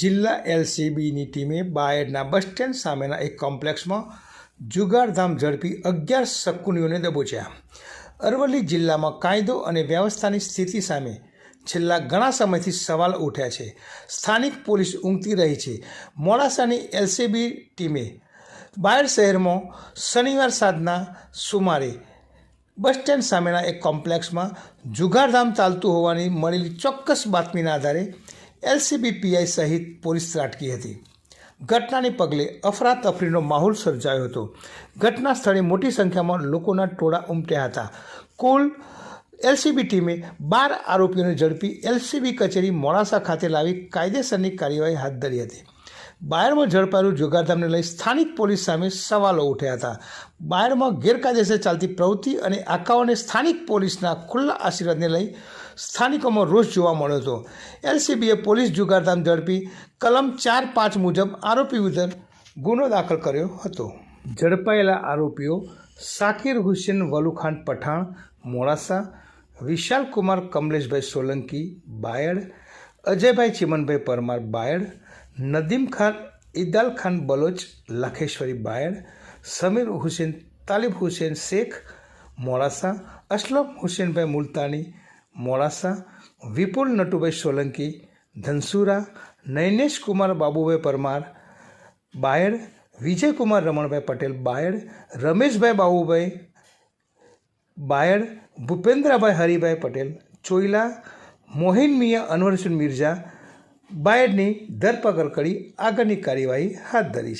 જિલ્લા એલસીબીની ટીમે બાયડના bus stand સામેના એક કોમ્પ્લેક્સમાં જુગારધામ ઝડપી અગિયાર શકુનીઓને દબોચ્યા. અરવલ્લી જિલ્લામાં કાયદો અને વ્યવસ્થાની સ્થિતિ સામે છેલ્લા ઘણા સમયથી સવાલ ઉઠ્યા છે. સ્થાનિક પોલીસ ઊંઘતી રહી છે. મોડાસાની એલસીબી ટીમે બાયડ શહેરમાં શનિવાર સાંજના સુમારે બસ સ્ટેન્ડ સામેના એક કોમ્પ્લેક્સમાં જુગારધામ ચાલતું હોવાની મળેલી ચોક્કસ બાતમીના આધારે એલસીબી પીઆઈ સહિત પોલીસ ત્રાટકી હતી. ઘટનાને પગલે અફરાતફરીનો માહોલ સર્જાયો હતો. ઘટના સ્થળે મોટી સંખ્યામાં લોકોના ટોળા ઉમટ્યા હતા. કુલ એલસીબી ટીમે બાર આરોપીઓને ઝડપી એલસીબી કચેરી મોડાસા ખાતે લાવી કાયદેસરની કાર્યવાહી હાથ ધરી હતી. બાયરમાં ઝડપાયેલું જુગારધામને લઈ સ્થાનિક પોલીસ સામે સવાલો ઉઠ્યા હતા. બાયરમાં ગેરકાયદેસર ચાલતી પ્રવૃત્તિ અને આકાઓને સ્થાનિક પોલીસના ખુલ્લા આશીર્વાદને લઈ સ્થાનિકોમાં રોષ જોવા મળ્યો હતો. એલસીબીએ પોલીસ જુગારધામ ઝડપી કલમ ચાર પાંચ મુજબ આરોપી વિરુદ્ધ ગુનો દાખલ કર્યો હતો. ઝડપાયેલા આરોપીઓ સાકિર હુસેન, વલુખાન પઠાણ, મોડાસા, વિશાલ કુમાર, કમલેશભાઈ સોલંકી, બાયડ, અજયભાઈ ચિમનભાઈ પરમાર બાયડ નદીમ ખાન ઇદાલ ખાન બલોચ લખેશ્વરી બાયડ સમીર હુસેન તાલિબ હુસેન શેખ મોડાસા અસલમ હુસેનભાઈ મુલતાની મોડાસા વિપુલ નટુભાઈ સોલંકી ધનસુરા નૈનેશ કુમાર બાબુભાઈ પરમાર બાયડ વિજયકુમાર રમણભાઈ પટેલ બાયડ રમેશભાઈ બાબુભાઈ બાયડ ભૂપેન્દ્રભાઈ હરિભાઈ પટેલ ચોઈલા મોહિન મિયા અનવરસિંહ મિર્ઝા બાયડની ધરપકડ કરી આગળની કાર્યવાહી હાથ ધરી છે.